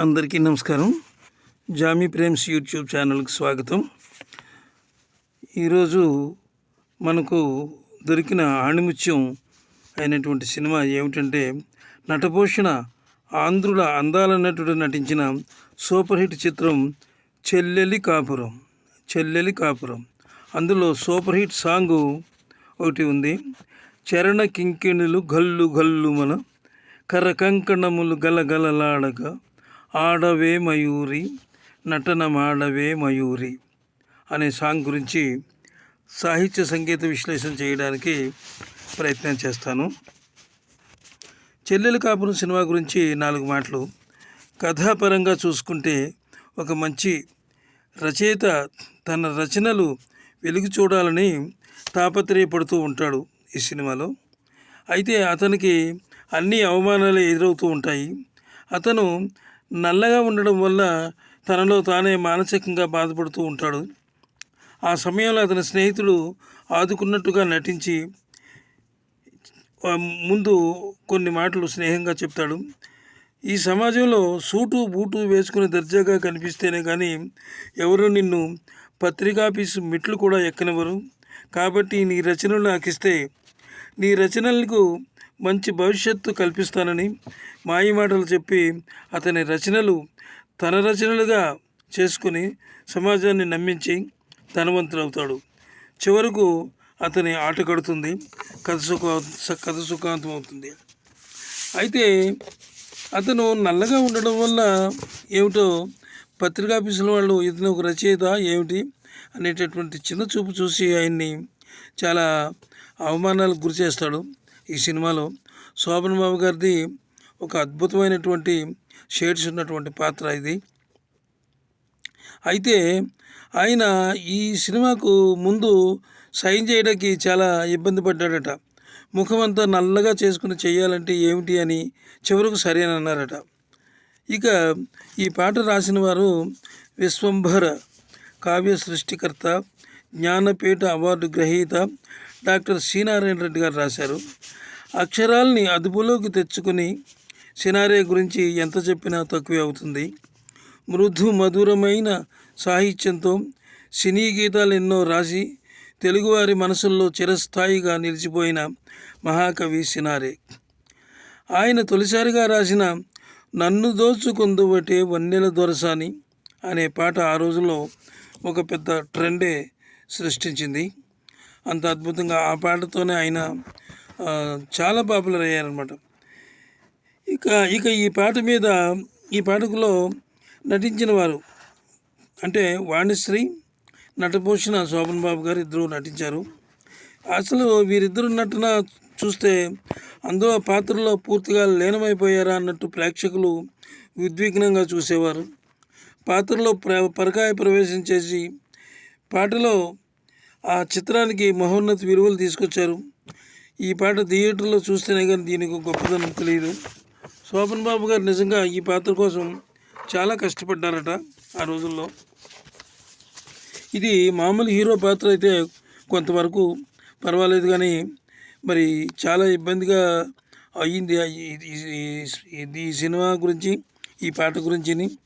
అందరికీ నమస్కారం. Jamie Prem's YouTube ఛానల్కి స్వాగతం. ఈరోజు మనకు దొరికిన ఆణిముత్యం అయినటువంటి సినిమా ఏమిటంటే నటపోషణ ఆంధ్రుల అందాల నటుడు నటించిన సూపర్ హిట్ చిత్రం చెల్లెలి కాపురం చెల్లెలి కాపురం. అందులో సూపర్ హిట్ సాంగు ఒకటి ఉంది. చరణ కింకిణులు గల్లు గల్లు మన కర్ర కంకణములు గలగలలాడగా ఆడవే మయూరి నటన మాడవే మయూరి అనే సాంగ్ గురించి సాహిత్య సంగీత విశ్లేషణ చేయడానికి ప్రయత్నం చేస్తాను. చెల్లెలు కాపురం సినిమా గురించి నాలుగు మాటలు. కథాపరంగా చూసుకుంటే ఒక మంచి రచయిత తన రచనలు వెలుగు చూడాలని తాపత్రయపడుతూ ఉంటాడు ఈ సినిమాలో. అయితే అతనికి అన్ని అవమానాలు ఎదురవుతూ ఉంటాయి. అతను నల్లగా ఉండడం వల్ల తనలో తానే మానసికంగా బాధపడుతూ ఉంటాడు. ఆ సమయంలో అతని స్నేహితుడు ఆదుకున్నట్టుగా నటించి ముందు కొన్ని మాటలు స్నేహంగా చెప్తాడు. ఈ సమాజంలో సూటు బూటు వేసుకుని దర్జాగా కనిపిస్తేనే కానీ ఎవరు నిన్ను పత్రికాఫీసు మెట్లు కూడా ఎక్కనివ్వరు. కాబట్టి నీ రచనలు నాకు ఇస్తే నీ రచనలకు మంచి భవిష్యత్తు కల్పిస్తానని మాయమాటలు చెప్పి అతని రచనలు తన రచనలుగా చేసుకుని సమాజాన్ని నమ్మించి ధనవంతుడవుతాడు. చివరకు అతని ఆట కడుతుంది కథ సుఖ కథ సుఖాంతం అవుతుంది అయితే అతను నల్లగా ఉండడం వల్ల ఏమిటో పత్రికాఫీసుల వాళ్ళు ఇతను ఒక రచయిత ఏమిటి అనేటటువంటి చిన్న చూపు చూసి ఆయన్ని చాలా అవమానాలకు గురి చేస్తాడు. ఈ సినిమాలో శోభన్ బాబు గారిది ఒక అద్భుతమైనటువంటి షేడ్స్ ఉన్నటువంటి పాత్ర ఇది. అయితే ఆయన ఈ సినిమాకు ముందు సైన్ చేయడానికి చాలా ఇబ్బంది పడ్డాడట. ముఖం అంతా నల్లగా చేసుకుని చేయాలంటే ఏమిటి అని చివరకు సరే అని అన్నారట. ఇక ఈ పాట రాసిన వారు విశ్వంభర కావ్య సృష్టికర్త జ్ఞానపీఠ అవార్డు గ్రహీత డాక్టర్ సీనారాయణ రెడ్డి గారు రాశారు. అక్షరాల్ని అదుపులోకి తెచ్చుకుని సినారే గురించి ఎంత చెప్పినా తక్కువే అవుతుంది. మృదు మధురమైన సాహిత్యంతో సినీ గీతాలు ఎన్నో రాసి తెలుగువారి మనసుల్లో చిరస్థాయిగా నిలిచిపోయిన మహాకవి సినారే. ఆయన తొలిసారిగా రాసిన నన్ను దోచుకుందుబటే వన్నెల దొరసాని అనే పాట ఆ రోజుల్లో ఒక పెద్ద ట్రెండే సృష్టించింది. అంత అద్భుతంగా ఆ పాటతోనే ఆయన చాలా పాపులర్ అయ్యారనమాట ఇక ఇక ఈ పాట మీద ఈ పాటకులో నటించిన వారు అంటే వాణిశ్రీ నటపోషణ శోభన్ బాబు గారు ఇద్దరు నటించారు. అసలు వీరిద్దరు నటన చూస్తే అందులో పాత్రలో పూర్తిగా లీనమైపోయారా అన్నట్టు ప్రేక్షకులు ఉద్విగ్నంగా చూసేవారు. పాత్రలో ప్ర పరకాయ ప్రవేశం చేసి పాటలో ఆ చిత్రానికి మహోన్నత విలువలు తీసుకొచ్చారు. ఈ పాట థియేటర్లో చూస్తేనే కానీ దీనికి గొప్పదనం తెలియదు. శోభన్ బాబు గారు నిజంగా ఈ పాత్ర కోసం చాలా కష్టపడ్డారట ఆ రోజుల్లో. ఇది మామూలు హీరో పాత్ర అయితే కొంతవరకు పర్వాలేదు కానీ మరి చాలా ఇబ్బందిగా అయ్యింది. ఈ- సినిమా గురించి ఈ పాట గురించి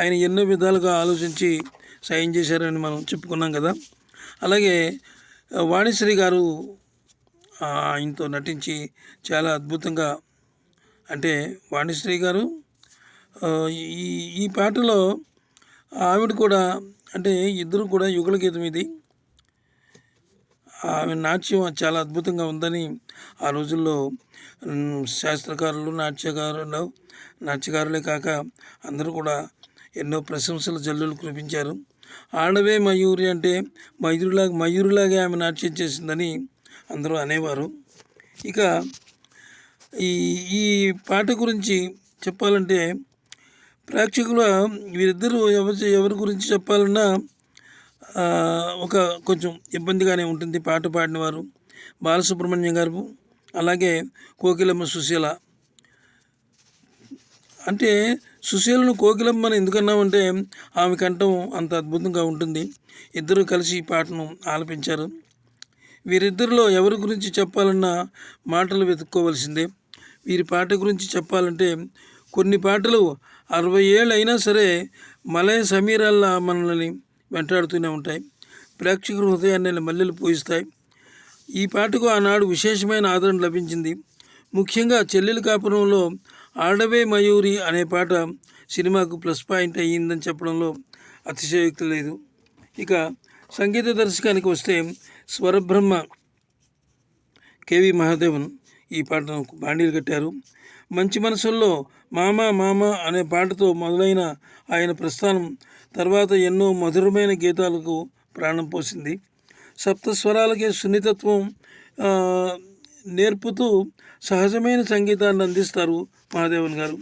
ఆయన ఎన్నో విధాలుగా ఆలోచించి సాయం చేశారని మనం చెప్పుకున్నాం కదా. అలాగే వాణిశ్రీ గారు ఆయనతో నటించి చాలా అద్భుతంగా అంటే వాణిశ్రీ గారు ఈ ఈ పాటలో ఆవిడ కూడా అంటే ఇద్దరు కూడా యుగల గీతం ఇది. ఆమె నాట్యం చాలా అద్భుతంగా ఉందని ఆ రోజుల్లో శాస్త్రకారులు నాట్యకారులు నాట్యకారులే కాక అందరూ కూడా ఎన్నో ప్రశంసల జల్లులు కురిపించారు. ఆడవే మయూరి అంటే మయూరులాగా మయూరులాగే ఆమె నాట్యం చేసిందని అందరూ అనేవారు. ఇక ఈ ఈ పాట గురించి చెప్పాలంటే ప్రేక్షకుల వీరిద్దరూ ఎవరి ఎవరి గురించి చెప్పాలన్నా ఒక కొంచెం ఇబ్బందిగానే ఉంటుంది పాట పాడినవారు. బాలసుబ్రహ్మణ్యం గారు అలాగే కోకిలమ్మ సుశీల అంటే సుశీలను కోకిలమ్మని ఎందుకన్నామంటే ఆమె కంఠం అంత అద్భుతంగా ఉంటుంది. ఇద్దరు కలిసి ఈ పాటను ఆలపించారు. వీరిద్దరిలో ఎవరి గురించి చెప్పాలన్నా మాటలు వెతుక్కోవలసిందే. వీరి పాట గురించి చెప్పాలంటే కొన్ని పాటలు అరవై ఏళ్ళు అయినా సరే మలయ సమీరాల్లా మనల్ని వెంటాడుతూనే ఉంటాయి. ప్రేక్షక హృదయాన్ని మల్లెలు పూయిస్తాయి. ఈ పాటకు ఆనాడు విశేషమైన ఆదరణ లభించింది. ముఖ్యంగా చెల్లెలు కాపురంలో ఆడవే మయూరి అనే పాట సినిమాకు ప్లస్ పాయింట్ అయ్యిందని చెప్పడంలో అతిశయోక్తి లేదు. ఇక సంగీత దర్శకానికి వస్తే స్వరబ్రహ్మ కేవి మహాదేవన్ ఈ పాటను బాండీలు కట్టారు. మంచి మనసుల్లో మామ మామ అనే పాటతో మొదలైన ఆయన ప్రస్థానం తర్వాత ఎన్నో మధురమైన గీతాలకు ప్రాణం పోసింది. సప్త స్వరాలకే సున్నితత్వం నేర్పుతూ సహజమైన సంగీతాన్ని అందిస్తారు మహాదేవన్ గారు.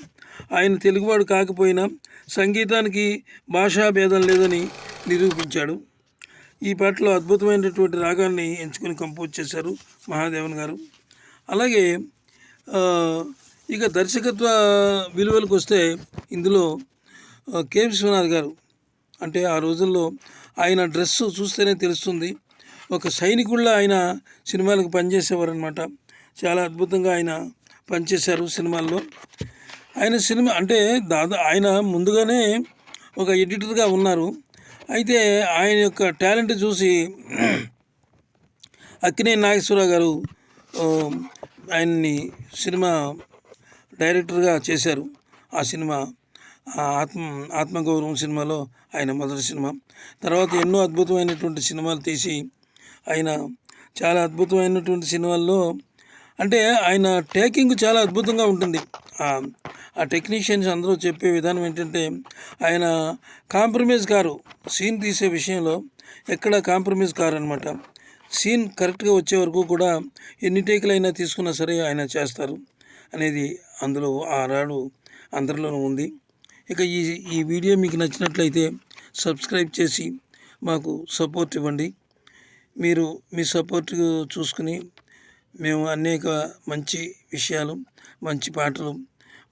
ఆయన తెలుగువాడు కాకపోయినా సంగీతానికి భాషా భేదం లేదని నిరూపించాడు. ఈ పాటలో అద్భుతమైనటువంటి రాగాన్ని ఎంచుకొని కంపోజ్ చేశారు మహాదేవన్ గారు. అలాగే ఇక దర్శకత్వ విలువలకు వస్తే ఇందులో కే కె. విశ్వనాథ్ గారు. అంటే ఆ రోజుల్లో ఆయన డ్రెస్సు చూస్తేనే తెలుస్తుంది. ఒక సైనికుల్లో ఆయన సినిమాలకు పనిచేసేవారు అనమాట చాలా అద్భుతంగా ఆయన పనిచేశారు సినిమాల్లో. ఆయన సినిమా అంటే దాదా ఆయన ముందుగానే ఒక ఎడిటర్గా ఉన్నారు. అయితే ఆయన యొక్క టాలెంట్ చూసి అక్కినే నాగేశ్వరరావు గారు ఆయన్ని సినిమా డైరెక్టర్గా చేశారు. ఆ సినిమా ఆ ఆత్మ ఆత్మగౌరవం సినిమాలో ఆయన మొదటి సినిమా. తర్వాత ఎన్నో అద్భుతమైనటువంటి సినిమాలు తీసి ఆయన చాలా అద్భుతమైనటువంటి సినిమాల్లో అంటే ఆయన టేకింగ్ చాలా అద్భుతంగా ఉంటుంది. ఆ- ఆ టెక్నీషియన్స్ అందరూ చెప్పే విధానం ఏంటంటే ఆయన కాంప్రమైజ్ కారు సీన్ తీసే విషయంలో ఎక్కడ కాంప్రమైజ్ కారు అనమాట సీన్ కరెక్ట్గా వచ్చే వరకు కూడా ఎన్ని టేకులు అయినా తీసుకున్నా సరే ఆయన చేస్తారు అనేది అందులో ఆ రాడు అందరిలోనూ ఉంది. ఇక ఈ ఈ వీడియో మీకు నచ్చినట్లయితే సబ్స్క్రైబ్ చేసి మాకు సపోర్ట్ ఇవ్వండి. మీరు మీ సపోర్ట్ చూసుకుని మేము అనేక మంచి విషయాలు మంచి పాటలు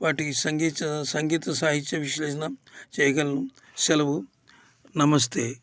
వాటికి సంగీత సంగీత సాహిత్య విశ్లేషణ చేయగలను. సెలవు. నమస్తే.